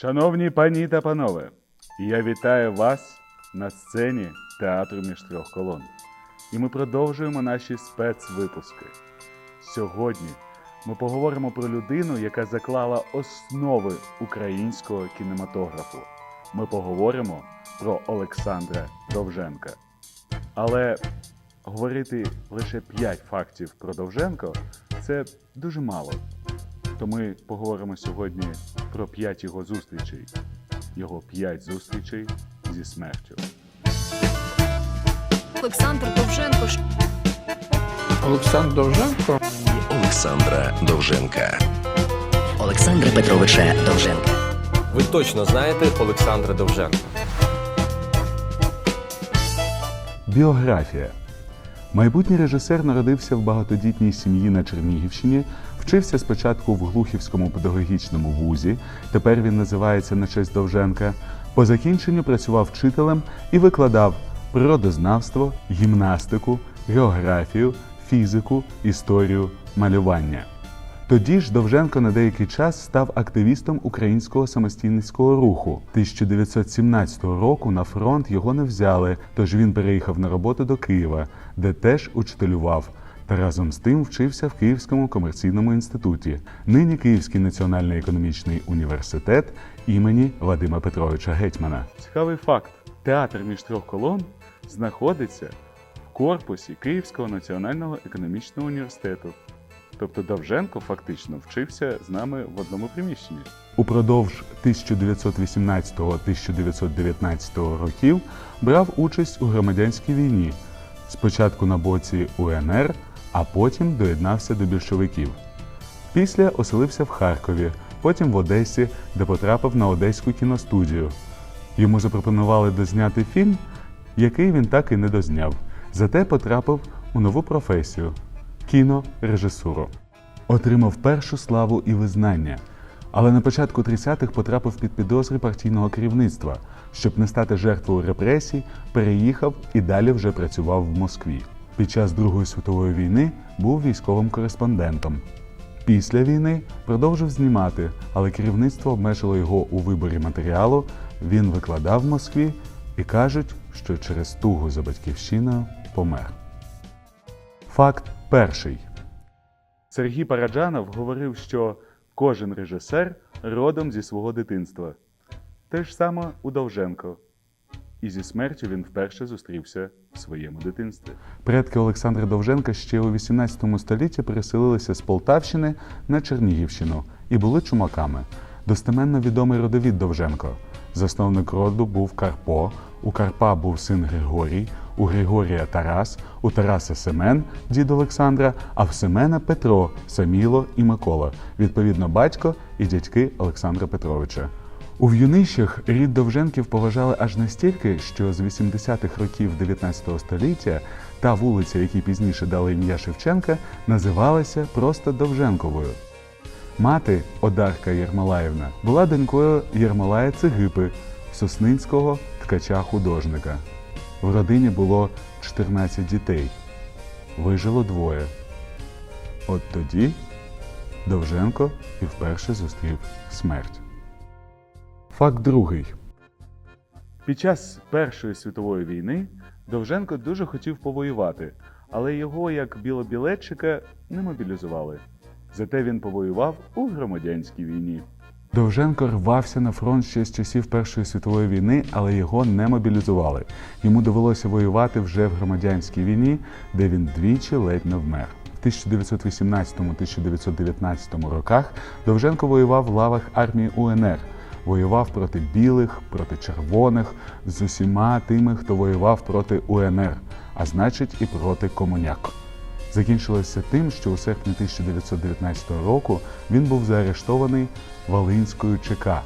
Шановні пані та панове, я вітаю вас на сцені театру між трьох колон. І ми продовжуємо наші спецвипуски. Сьогодні ми поговоримо про людину, яка заклала основи українського кінематографу. Ми поговоримо про Олександра Довженка. Але говорити лише 5 фактів про Довженко це дуже мало. То ми поговоримо сьогодні про 5 його зустрічей. Його 5 зустрічей зі смертю. Олександр Довженко. Олександр Довженко Олександра Довженка. Олександра Петровича Довженка. Ви точно знаєте Олександра Довженка. Біографія. Майбутній режисер народився в багатодітній сім'ї на Чернігівщині, вчився спочатку в Глухівському педагогічному вузі, тепер він називається на честь Довженка. По закінченню працював вчителем і викладав природознавство, гімнастику, географію, фізику, історію, малювання. Тоді ж Довженко на деякий час став активістом українського самостійницького руху. 1917 року на фронт його не взяли, тож він переїхав на роботу до Києва, де теж учителював. Та разом з тим вчився в Київському комерційному інституті, нині Київський національний економічний університет імені Вадима Петровича Гетьмана. Цікавий факт: театр між трьох колон знаходиться в корпусі Київського національного економічного університету. Тобто Довженко фактично вчився з нами в одному приміщенні. Упродовж 1918-1919 років брав участь у громадянській війні. Спочатку на боці УНР, а потім доєднався до більшовиків. Після оселився в Харкові, потім в Одесі, де потрапив на Одеську кіностудію. Йому запропонували дозняти фільм, який він так і не дозняв. Зате потрапив у нову професію кінорежисуру. Отримав першу славу і визнання, але на початку 30-х потрапив під підозри партійного керівництва. Щоб не стати жертвою репресій, переїхав і далі вже працював в Москві. Під час Другої світової війни був військовим кореспондентом. Після війни продовжив знімати, але керівництво обмежило його у виборі матеріалу. Він викладав в Москві і кажуть, що через тугу за батьківщиною помер. Факт перший. Сергій Параджанов говорив, що кожен режисер родом зі свого дитинства. Те ж саме у Довженко. І зі смертю він вперше зустрівся в своєму дитинстві. Предки Олександра Довженка ще у 18 столітті переселилися з Полтавщини на Чернігівщину і були чумаками. Достеменно відомий родовід Довженко. Засновник роду був Карпо, у Карпа був син Григорій, у Григорія Тарас, у Тараса Семен, дід Олександра, а в Семена Петро, Саміло і Микола, відповідно, батько і дядьки Олександра Петровича. У В'юнищах рід Довженків поважали аж настільки, що з 80-х років 19 століття та вулиця, якій пізніше дали ім'я Шевченка, називалася просто Довженковою. Мати Одарка Єрмолаївна була донькою Єрмолая Цигипи, соснинського ткача-художника. В родині було 14 дітей. Вижило двоє. От тоді Довженко і вперше зустрів смерть. Факт другий. Під час Першої світової війни Довженко дуже хотів повоювати, але його, як білобілетчика, не мобілізували. Зате він повоював у громадянській війні. Довженко рвався на фронт ще з часів Першої світової війни, але його не мобілізували. Йому довелося воювати вже в громадянській війні, де він двічі ледь не вмер. В 1918-1919 роках Довженко воював в лавах армії УНР. Воював проти білих, проти червоних, з усіма тими, хто воював проти УНР, а значить і проти комуняк. Закінчилося тим, що у серпні 1919 року він був заарештований Волинською ЧК,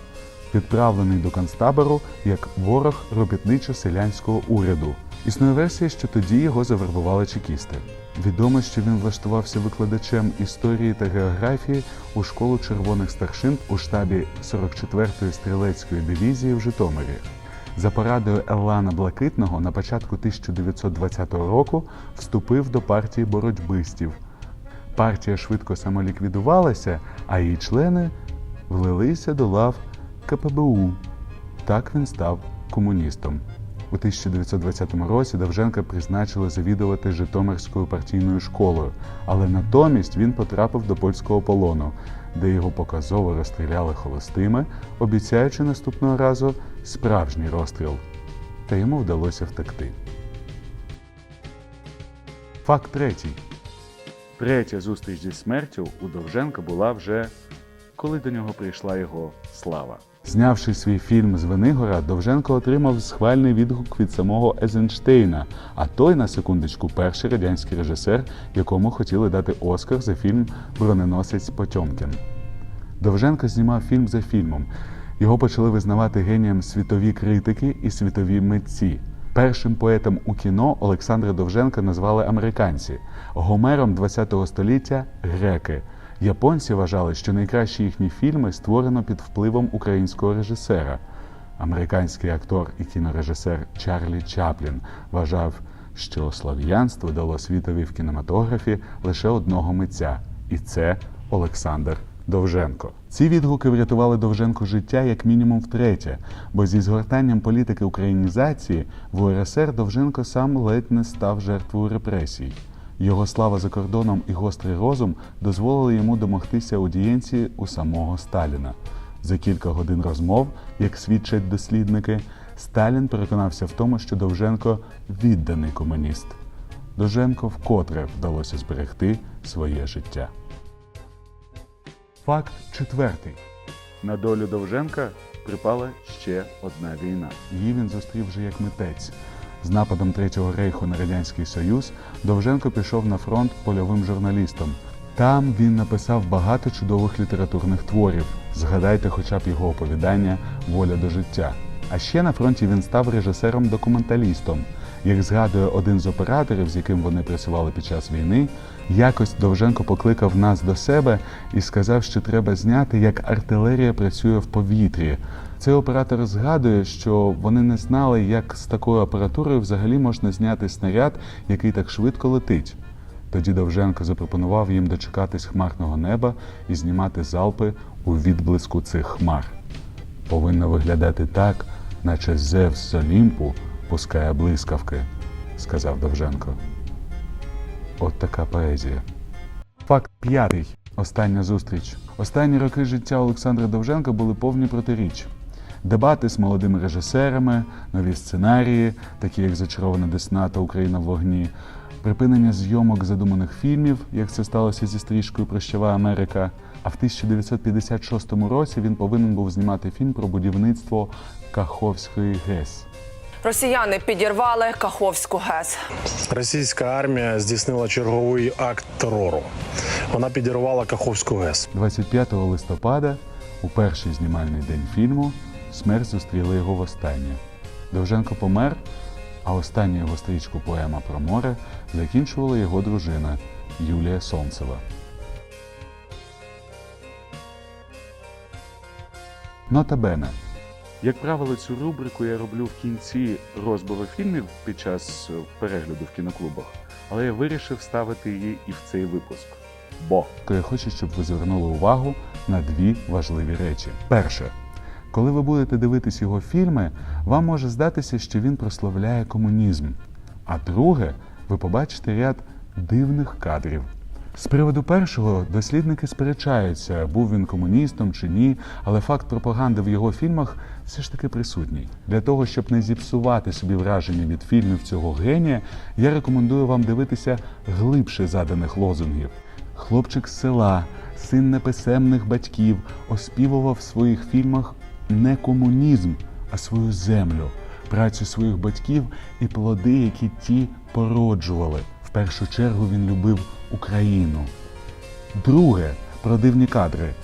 відправлений до концтабору як ворог робітничо-селянського уряду. Існує версія, що тоді його завербували чекісти. Відомо, що він влаштувався викладачем історії та географії у школу червоних старшин у штабі 44-ї стрілецької дивізії в Житомирі. За порадою Еллана Блакитного на початку 1920 року вступив до партії боротьбистів. Партія швидко самоліквідувалася, а її члени влилися до лав КПБУ. Так він став комуністом. У 1920 році Довженка призначили завідувати Житомирською партійною школою, але натомість він потрапив до польського полону, де його показово розстріляли холостими, обіцяючи наступного разу справжній розстріл. Та йому вдалося втекти. Факт третій. Третя зустріч зі смертю у Довженка була вже коли до нього прийшла його слава. Знявши свій фільм з Венигора, Довженко отримав схвальний відгук від самого Езенштейна, а той, на секундочку, перший радянський режисер, якому хотіли дати Оскар за фільм Броненосець Потьомкін. Довженко знімав фільм за фільмом. Його почали визнавати генієм світові критики і світові митці. Першим поетом у кіно Олександра Довженка назвали американці, Гомером ХХ століття греки. Японці вважали, що найкращі їхні фільми створено під впливом українського режисера. Американський актор і кінорежисер Чарлі Чаплін вважав, що слов'янство дало світові в кінематографі лише одного митця, і це Олександр Довженко. Ці відгуки врятували Довженко життя як мінімум втретє, бо зі згортанням політики українізації в УРСР Довженко сам ледь не став жертвою репресій. Його слава за кордоном і гострий розум дозволили йому домогтися аудієнції у самого Сталіна. За кілька годин розмов, як свідчать дослідники, Сталін переконався в тому, що Довженко відданий комуніст. Довженко вкотре вдалося зберегти своє життя. Факт четвертий. На долю Довженка припала ще одна війна. Її він зустрів вже як митець. З нападом Третього рейху на Радянський Союз Довженко пішов на фронт польовим журналістом. Там він написав багато чудових літературних творів. Згадайте хоча б його оповідання Воля до життя. А ще на фронті він став режисером-документалістом. Як згадує один з операторів, з яким вони працювали під час війни, якось Довженко покликав нас до себе і сказав, що треба зняти, як артилерія працює в повітрі. Цей оператор згадує, що вони не знали, як з такою апаратурою взагалі можна зняти снаряд, який так швидко летить. Тоді Довженко запропонував їм дочекатись хмарного неба і знімати залпи у відблиску цих хмар. Повинно виглядати так, наче Зевс з Олімпу пускає блискавки, сказав Довженко. От така поезія. Факт п'ятий. Остання зустріч. Останні роки життя Олександра Довженка були повні протиріч. Дебати з молодими режисерами, нові сценарії, такі як Зачарована Десна та Україна в вогні, припинення зйомок задуманих фільмів, як це сталося зі стрічкою Прощава Америка. А в 1956 році він повинен був знімати фільм про будівництво Каховської ГЕС. Росіяни підірвали Каховську ГЕС. Російська армія здійснила черговий акт терору. Вона підірвала Каховську ГЕС. 25 листопада, у перший знімальний день фільму, смерть зустріла його востаннє. Довженко помер, а останню його стрічку Поема про море закінчувала його дружина Юлія Сонцева. Нота Бене. Як правило, цю рубрику я роблю в кінці розбору фільмів під час е, перегляду в кіноклубах, але я вирішив ставити її і в цей випуск. Бо я хочу, щоб ви звернули увагу на дві важливі речі. Перше, коли ви будете дивитись його фільми, вам може здатися, що він прославляє комунізм. А друге, ви побачите ряд дивних кадрів. З приводу першого дослідники сперечаються, був він комуністом чи ні, але факт пропаганди в його фільмах все ж таки присутній. Для того, щоб не зіпсувати собі враження від фільмів цього генія, я рекомендую вам дивитися глибше заданих лозунгів. Хлопчик з села, син неписемних батьків, оспівував в своїх фільмах не комунізм, а свою землю, працю своїх батьків і плоди, які ті породжували. В першу чергу він любив Україну. Друге про дивні кадри.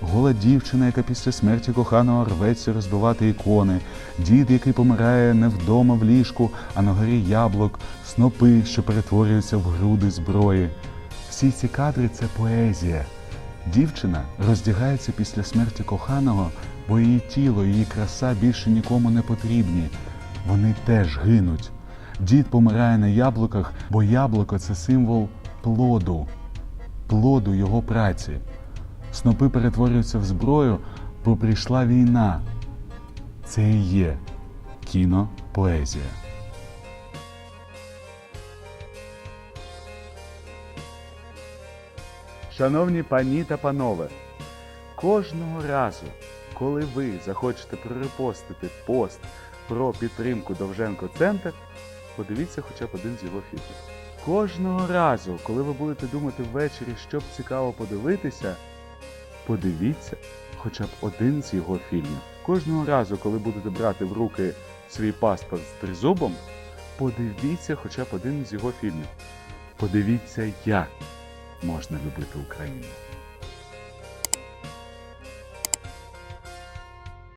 Гола дівчина, яка після смерті коханого рветься розбивати ікони, дід, який помирає не вдома в ліжку, а на горі яблук, снопи, що перетворюються в груди зброї. Всі ці кадри це поезія. Дівчина роздягається після смерті коханого, бо її тіло, її краса більше нікому не потрібні. Вони теж гинуть. Дід помирає на яблуках, бо яблуко це символ плоду, плоду його праці. Снопи перетворюються в зброю, бо прийшла війна, Це і є кінопоезія. Шановні пані та панове, кожного разу, коли ви захочете прорепостити пост про підтримку Довженко Центр, подивіться хоча б один з його фільмів. Кожного разу, коли ви будете думати ввечері, що б цікаво подивитися, подивіться хоча б один з його фільмів. Кожного разу, коли будете брати в руки свій паспорт з тризубом, подивіться хоча б один з його фільмів. Подивіться, як можна любити Україну.